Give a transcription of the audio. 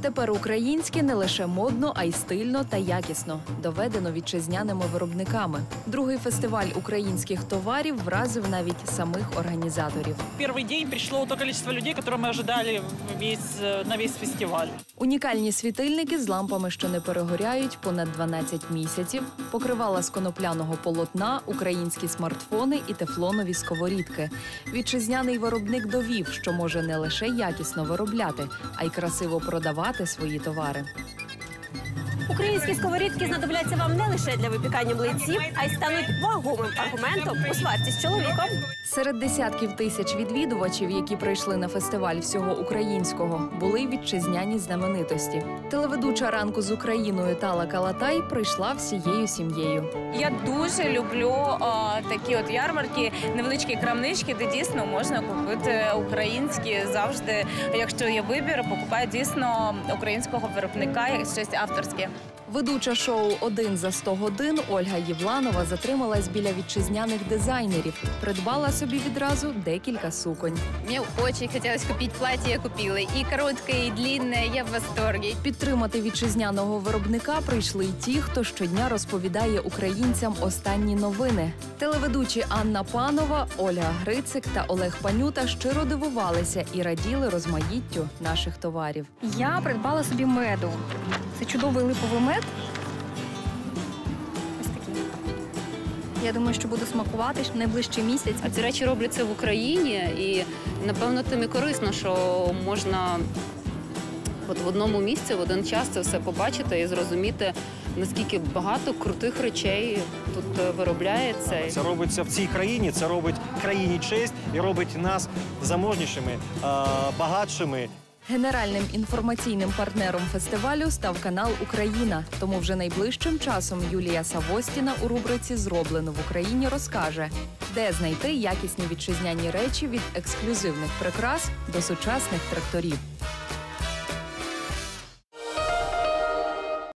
Тепер українське не лише модно, а й стильно та якісно. Доведено вітчизняними виробниками. Другий фестиваль українських товарів вразив навіть самих організаторів. первый день пришло то количество людей, которое мы ожидали весь, э, на весь фестиваль. Унікальні світильники з лампами, що не перегоряють, понад 12 місяців, покривала з конопляного полотна, українські смартфони і тефлонові сковорідки. Вітчизняний виробник довів, що може не лише якісно виробляти, а й красиво продавати свої товари. Українські сковорідки знадобляться вам не лише для випікання млинців, а й стануть вагомим аргументом у сварці з чоловіком. Серед десятків тисяч відвідувачів, які прийшли на фестиваль всього українського, були вітчизняні знаменитості. Телеведуча ранку з Україною Тала Калатай прийшла всією сім'єю. Я дуже люблю а, такі от ярмарки, невеличкі крамнички, де дійсно можна купити українські завжди. Якщо є вибір, покупаю дійсно українського виробника, щось авторське. Ведуча шоу Один за 100 годин Ольга Євланова затрималась біля вітчизняних дизайнерів. Придбала собі відразу декілька суконь. Мне очень хотелось купить платье, я купила. И короткое, и длинное, я в восторге. Підтримати вітчизняного виробника прийшли й ті, хто щодня розповідає українцям останні новини. Телеведучі Анна Панова, Ольга Грицик та Олег Панюта щиро дивувалися і раділи розмаїттю наших товарів. Я придбала собі меду. Це чудовий липовий мед. Ось такий. Я думаю, що буду смакувати найближчий місяць. А ці речі робляться в Україні, і напевно тим і корисно, що можна от в одному місці в один час це все побачити і зрозуміти, наскільки багато крутих речей тут е, виробляється. Це робиться в цій країні, це робить країні честь і робить нас заможнішими, е, багатшими. Генеральним інформаційним партнером фестивалю став канал Україна. Тому вже найближчим часом Юлія Савостіна у рубриці Зроблено в Україні розкаже, де знайти якісні вітчизняні речі від ексклюзивних прикрас до сучасних тракторів.